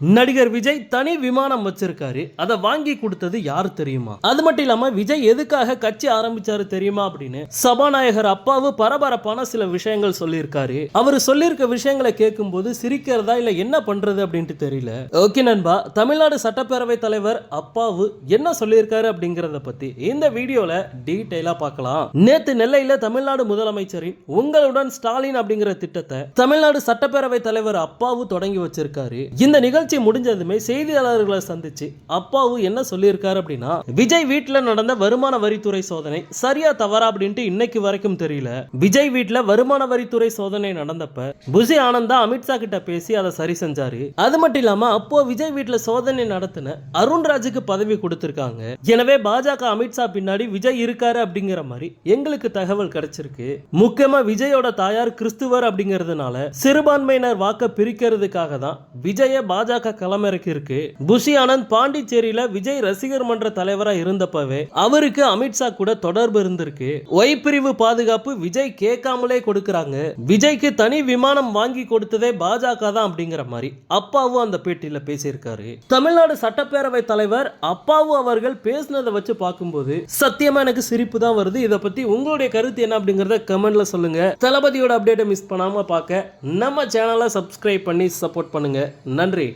நடிகர் விஜய் தனி விமானம் வச்சிருக்காரு. அதை வாங்கி கொடுத்தது யாரு தெரியுமா? அது மட்டும் இல்லாம விஜய் எதுக்காக கட்சி ஆரம்பிச்சாரு தெரியுமா அப்படின்னு சபாநாயகர் அப்பாவு பரபரப்பான சில விஷயங்கள் சொல்லியிருக்காரு. அவர் சொல்லியிருக்க விஷயங்களை கேட்கும்போது சிரிக்கிறதா இல்ல என்ன பண்றது அப்படின்ட்டு தெரியல. ஓகே நண்பா தமிழ்நாடு சட்டப்பேரவை தலைவர் அப்பாவு என்ன சொல்லியிருக்காரு அப்படிங்கறத பத்தி இந்த வீடியோல டீடைலா பார்க்கலாம். நேத்து நெல்லையில தமிழ்நாடு முதலமைச்சரின் உங்களுடன் ஸ்டாலின் அப்படிங்கிற திட்டத்தை தமிழ்நாடு சட்டப்பேரவை தலைவர் அப்பாவு தொடங்கி வச்சிருக்காரு. இந்த நிகழ்ச்சி நிகழ்ச்சி முடிஞ்சதுமே செய்தியாளர்களை சந்திச்சு அப்பாவு என்ன சொல்லியிருக்காரு அப்படின்னா விஜய் வீட்டில் நடந்த வருமான வரித்துறை சோதனை சரியா தவறா அப்படின்ட்டு இன்னைக்கு வரைக்கும் தெரியல. விஜய் வீட்டில் வருமான வரித்துறை சோதனை நடந்தப்ப புசி ஆனந்தா அமித்ஷா கிட்ட பேசி அதை சரி செஞ்சாரு. அது மட்டும் இல்லாம அப்போ விஜய் வீட்டில் சோதனை நடத்தின அருண்ராஜுக்கு பதவி கொடுத்திருக்காங்க. எனவே பாஜக அமித்ஷா பின்னாடி விஜய் இருக்காரு அப்படிங்கிற மாதிரி எங்களுக்கு தகவல் கிடைச்சிருக்கு. முக்கியமா விஜயோட தாயார் கிறிஸ்துவர் அப்படிங்கிறதுனால சிறுபான்மையினர் வாக்க பிரிக்கிறதுக்காக தான் விஜய பாஜக பாஜக களமிறக்கி இருக்கு. புஷி ஆனந்த் பாண்டிச்சேரியில விஜய் ரசிகர் மன்ற தலைவரா இருந்தப்பவே அவருக்கு அமித்ஷா கூட தொடர்பு இருந்திருக்கு. ஒய் பிரிவு பாதுகாப்பு விஜய் கேட்காமலே கொடுக்கறாங்க. விஜய்க்கு தனி விமானம் வாங்கி கொடுத்ததே பாஜக தான் அப்படிங்கிற மாதிரி அப்பாவும் அந்த பேட்டியில பேசியிருக்காரு. தமிழ்நாடு சட்டப்பேரவை தலைவர் அப்பாவு அவர்கள் பேசினதை வச்சு பார்க்கும்போது சத்தியமா எனக்கு சிரிப்பு தான் வருது. இதை பத்தி உங்களுடைய கருத்து என்ன அப்படிங்கறத கமெண்ட்ல சொல்லுங்க. தளபதியோட அப்டேட்டை மிஸ் பண்ணாம பார்க்க நம்ம சேனலை சப்ஸ்கிரைப் பண்ணி சப்போர்ட் பண்ணுங்க. நன்றி.